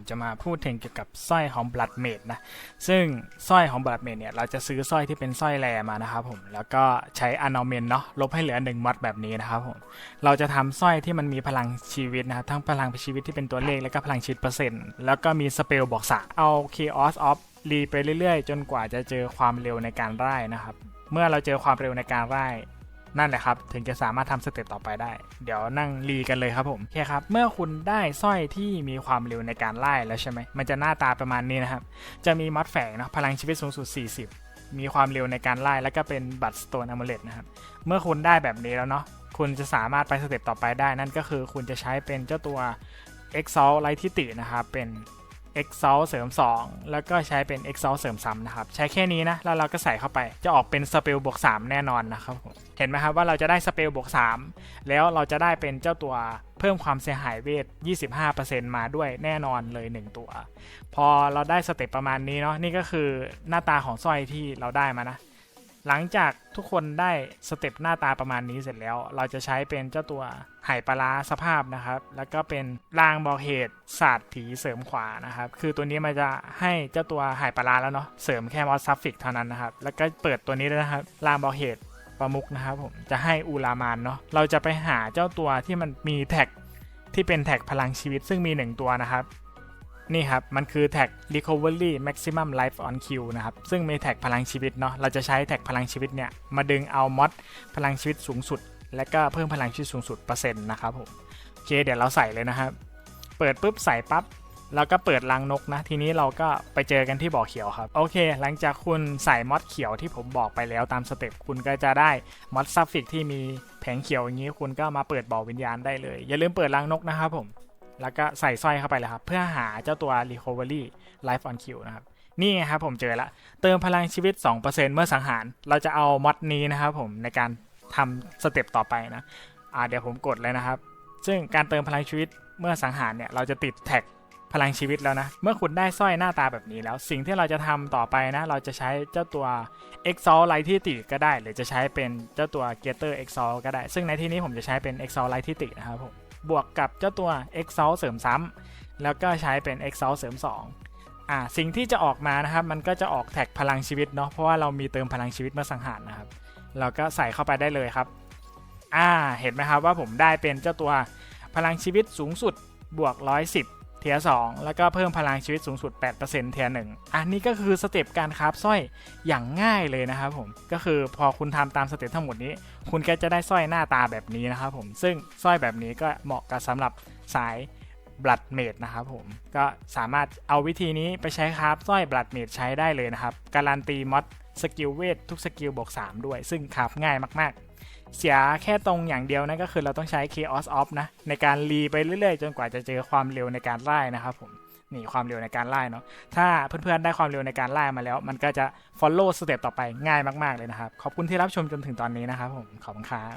ผมจะมาพูดถึงเกี่ยวกับสร้อยของ Blood Mage นะ ซึ่งสร้อยของ Blood Mage เนี่ยเราจะซื้อสร้อยที่เป็นสร้อยแรมานะครับผม แล้วก็ใช้ a n o m e n เนาะลบให้เหลือ1มัดแบบนี้นะครับผม เราจะทำสร้อยที่มันมีพลังชีวิตนะครับทั้งพลังชีวิตที่เป็นตัวเลขแล้วก็พลังชีวิตเปอร์เซ็นต์แล้วก็มีสเปลบอกสาเอา Chaos of รีไปเรื่อยๆ จนกว่าจะเจอความเร็วในการไล่นะครับ เมื่อเราเจอความเร็วในการไล่ นั่นแหละครับ ถึงจะสามารถทำสเต็ปต่อไปได้ เดี๋ยวนั่งรีกันเลยครับผมโอเคครับ เมื่อคุณได้สร้อยที่มีความเร็วในการไล่แล้วใช่ไหมมันจะหน้าตาประมาณนี้นะครับ จะมีมัดแฝงเนะพลังชีวิตสูงสุด 40 มีความเร็วในการไล่แล้วก็เป็นบัตรสโตนอะมูเลตนะครับ เมื่อคุณได้แบบนี้แล้วเนาะคุณจะสามารถไปสเต็ปต่อไปได้ นั่นก็คือคุณจะใช้เป็นเจ้าตัว e x a l ไลทิตินะครับเป็น e x a l เสริม 2 แล้วก็ใช้เป็น e x a l เสริม3นะครับ ใช้แค่นี้นะ แล้วเราก็ใส่เข้าไป จะออกเป็นสเปลบวก3 แน่นอนนะครับผม เห็นไหมครับว่าเราจะได้สเปลบวก3 แล้วเราจะได้เป็นเจ้าตัวเพิ่มความเสียหายเวท 25%มาด้วยแน่นอนเลย 1 ตัว พอเราได้สเต็ปประมาณนี้เนาะ นี่ก็คือหน้าตาของสร้อยที่เราได้มานะ หลังจากทุกคนได้สเต็ปหน้าตาประมาณนี้เสร็จแล้ว เราจะใช้เป็นเจ้าตัวไหปลาร้าสภาพนะครับ แล้วก็เป็นรางบอกเหตุศาสตร์ผีเสริมขวานะครับ คือตัวนี้มันจะให้เจ้าตัวไหปลาร้าแล้วเนาะ เสริมแค่มอสซัฟฟิกเท่านั้นนะครับ แล้วก็เปิดตัวนี้ด้วยนะครับ รางบอกเหตุประมุกนะครับผม จะให้อูรามานเนาะ เราจะไปหาเจ้าตัวที่มันมีแท็กที่เป็นแท็กพลังชีวิตซึ่งมี 1 ตัวนะครับ นี่ครับ มันคือแท็ก recovery maximum life on Q นะครับ ซึ่งมีแท็กพลังชีวิตเนาะ เราจะใช้แท็กพลังชีวิตเนี่ย มาดึงเอามอดพลังชีวิตสูงสุด และก็เพิ่มพลังชีวิตสูงสุดเปอร์เซ็นต์นะครับผม โอเค เดี๋ยวเราใส่เลยนะครับ เปิดปุ๊บใส่ปั๊บแล้วก็เปิดรังนกนะ ทีนี้เราก็ไปเจอกันที่บ่อเขียวครับ โอเค หลังจากคุณใส่มอดเขียวที่ผมบอกไปแล้วตามสเต็ปคุณก็จะได้มอดซัฟฟิกที่มีแผงเขียวอย่างนี้คุณก็มาเปิดบ่อวิญญาณได้เลย อย่าลืมเปิดรังนกนะครับผม แล้วก็ใส่สร้อยเข้าไปเลยครับ เพื่อหาเจ้าตัว Recovery Life on Q นะครับ นี่ไงครับผมเจอละ เติมพลังชีวิต 2%เมื่อสังหาร เราจะเอามอดนี้นะครับผมในการทำสเต็ปต่อไปนะอ่าเดี๋ยวผมกดเลยนะครับ ซึ่งการเติมพลังชีวิตเมื่อสังหารเนี่ยเราจะติดแท็กพลังชีวิตแล้วนะ เมื่อคุณได้สร้อยหน้าตาแบบนี้แล้ว สิ่งที่เราจะทำต่อไปนะ เราจะใช้เจ้าตัว e x a l ไลที่ติก็ได้ หรือจะใช้เป็นเจ้าตัว Getter e x a l ก็ได้ ซึ่งในที่นี้ผมจะใช้เป็น e x a l ไลที่ตินะครับผม บวกกับเจ้าตัว e x a l เสริมซ้ำแล้วก็ใช้เป็น e x a l เสริม 2 อ่าสิ่งที่จะออกมานะครับ มันก็จะออกแท็กพลังชีวิตเนาะเพราะว่าเรามีเติมพลังชีวิตมาสังหารนะครับ เราก็ใส่เข้าไปได้เลยครับ อ่าเห็นไหมครับว่าผมได้เป็นเจ้าตัวพลังชีวิตสูงสุดบวก 110 เทียสองแล้วก็เพิ่มพลังชีวิตสูงสุด 8%เทียหนึ่งอันนี้ก็คือสเต็ปการคราฟสร้อยอย่างง่ายเลยนะครับผม ก็คือพอคุณทำตามสเต็ปทั้งหมดนี้ คุณก็จะได้สร้อยหน้าตาแบบนี้นะครับผม ซึ่งสร้อยแบบนี้ก็เหมาะกับสำหรับสาย Blood Mage นะครับผม ก็สามารถเอาวิธีนี้ไปใช้คราฟสร้อย Blood Mage ใช้ได้เลยนะครับ การันตีมอดสกิลเวททุกสกิลบวก3ด้วย ซึ่งคราฟง่ายมากๆ เสียแค่ตรงอย่างเดียวนั่นก็คือเราต้องใช้ Chaos Off นะ ในการรีไปเรื่อยๆ จนกว่าจะเจอความเร็วในการไล่นะครับผมนี่ความเร็วในการไล่เนาะถ้าเพื่อนๆได้ความเร็วในการไล่มาแล้ว มันก็จะ follow step ต่อไปง่ายมากๆเลยนะครับ ขอบคุณที่รับชมจนถึงตอนนี้นะครับผมขอบคุณครับ